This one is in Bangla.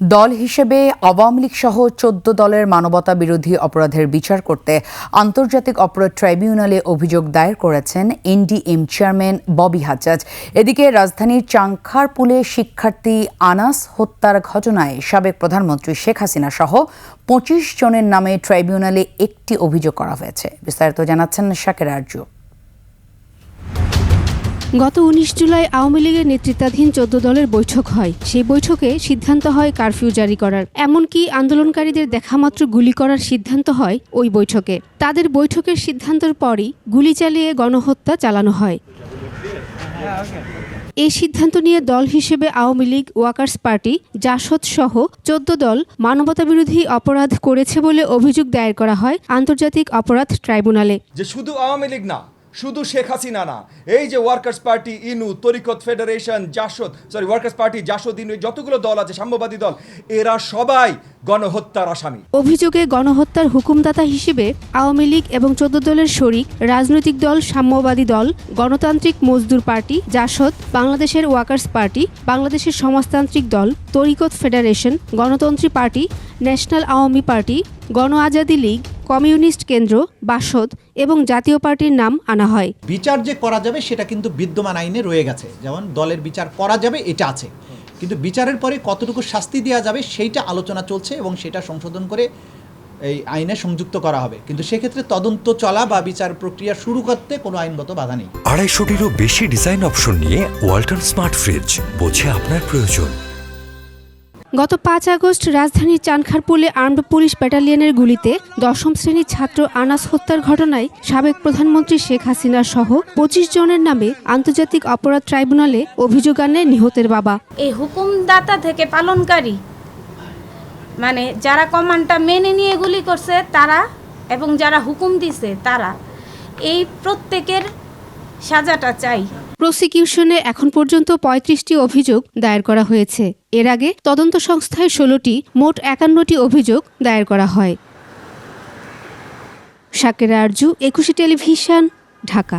দল হিসেবে আওয়ামী লীগ সহ চোদ্দ দলের মানবতা বিরোধী অপরাধের বিচার করতে আন্তর্জাতিক অপরাধ ট্রাইব্যুনালে অভিযোগ দায়ের করেছেন এনডিএম চেয়ারম্যান ববি হাজাজ এদিকে রাজধানীর চাংখারপুলে শিক্ষার্থী আনাস হত্যার ঘটনায় সাবেক প্রধানমন্ত্রী শেখ হাসিনা সহ পঁচিশ জনের নামে ট্রাইব্যুনালে একটি অভিযোগ করা হয়েছে। বিস্তারিত জানাচ্ছেন শাকের আর্য গত উনিশ জুলাই আওয়ামী লীগের নেতৃত্বাধীন চোদ্দ দলের বৈঠক হয়। সেই বৈঠকে সিদ্ধান্ত হয় কারফিউ জারি করার। এমনকি আন্দোলনকারীদের দেখামাত্র গুলি করার সিদ্ধান্ত হয় ওই বৈঠকে। তাদের বৈঠকের সিদ্ধান্তের পরই গুলি চালিয়ে গণহত্যা চালানো হয়। এই সিদ্ধান্ত নিয়ে দল হিসেবে Awami League, Workers Party, Jasad সহ চোদ্দ দল মানবতাবিরোধী অপরাধ করেছে বলে অভিযোগ দায়ের করা হয় আন্তর্জাতিক অপরাধ ট্রাইব্যুনালে। যে শুধু আওয়ামী লীগ না শুধু শেখ হাসিনা না, এই যে Workers Party Inu, Tariqat Federation, Jasad sorry Workers Party, Jasad Inu যতগুলো দল আছে, সাম্যবাদী দল, এরা সবাই গণহত্যার আসামি। অভিযোগে গণহত্যার হুকুমদাতা হিসেবে আওয়ামী লীগ এবং চোদ্দ দলের শরিক, রাজনৈতিক দল, সাম্যবাদী দল, গণতান্ত্রিক মজদুর পার্টি, জাসদ, বাংলাদেশের ওয়াকার্স পার্টি, বাংলাদেশের Samajtantrik Dal, Tariqat Federation, Ganatantri Party, National Awami Party Gano Azadi League communist কেন্দ্র বাসদ এবং জাতীয় পার্টির নাম আনা হয়। বিচার যে করা যাবে সেটা কিন্তু বিদ্যমান আইনে রয়ে গেছে। যেমন দলের বিচার করা যাবে এটা আছে। কিন্তু বিচারের পরে কতটুকু শাস্তি দেওয়া যাবে সেইটা আলোচনা চলছে এবং সেটা সংশোধন করে এই আইনে সংযুক্ত করা হবে। কিন্তু সেক্ষেত্রে তদন্ত চলা বা বিচার প্রক্রিয়া শুরু করতে কোনো আইনগত বাধা নেই। আড়াইশোটিরও বেশি ডিজাইন অপশন নিয়ে ওয়ালটন স্মার্ট ফ্রিজ বোঝে আপনার প্রয়োজন। গত পাঁচ আগস্ট রাজধানীর চানখারপুলে আর্মড পুলিশ ব্যাটালিয়নের গুলিতে দশম শ্রেণির ছাত্র আনাস হত্যার ঘটনায় সাবেক প্রধানমন্ত্রী শেখ হাসিনা সহ পঁচিশ জনের নামে আন্তর্জাতিক অপরাধ ট্রাইব্যুনালে অভিযোগ আনে নিহতের বাবা। এই হুকুমদাতা থেকে পালনকারী মানে যারা কমান্ডটা মেনে নিয়ে গুলি করছে তারা এবং যারা হুকুম দিছে তারা এই প্রত্যেকের সাজাটা চাই। প্রসিকিউশনে এখন পর্যন্ত পঁয়ত্রিশটি অভিযোগ দায়ের করা হয়েছে। এর আগে তদন্ত সংস্থায় ষোলোটি, মোট একান্নটি অভিযোগ দায়ের করা হয়। শাকের আরজু, একুশে টেলিভিশন, ঢাকা।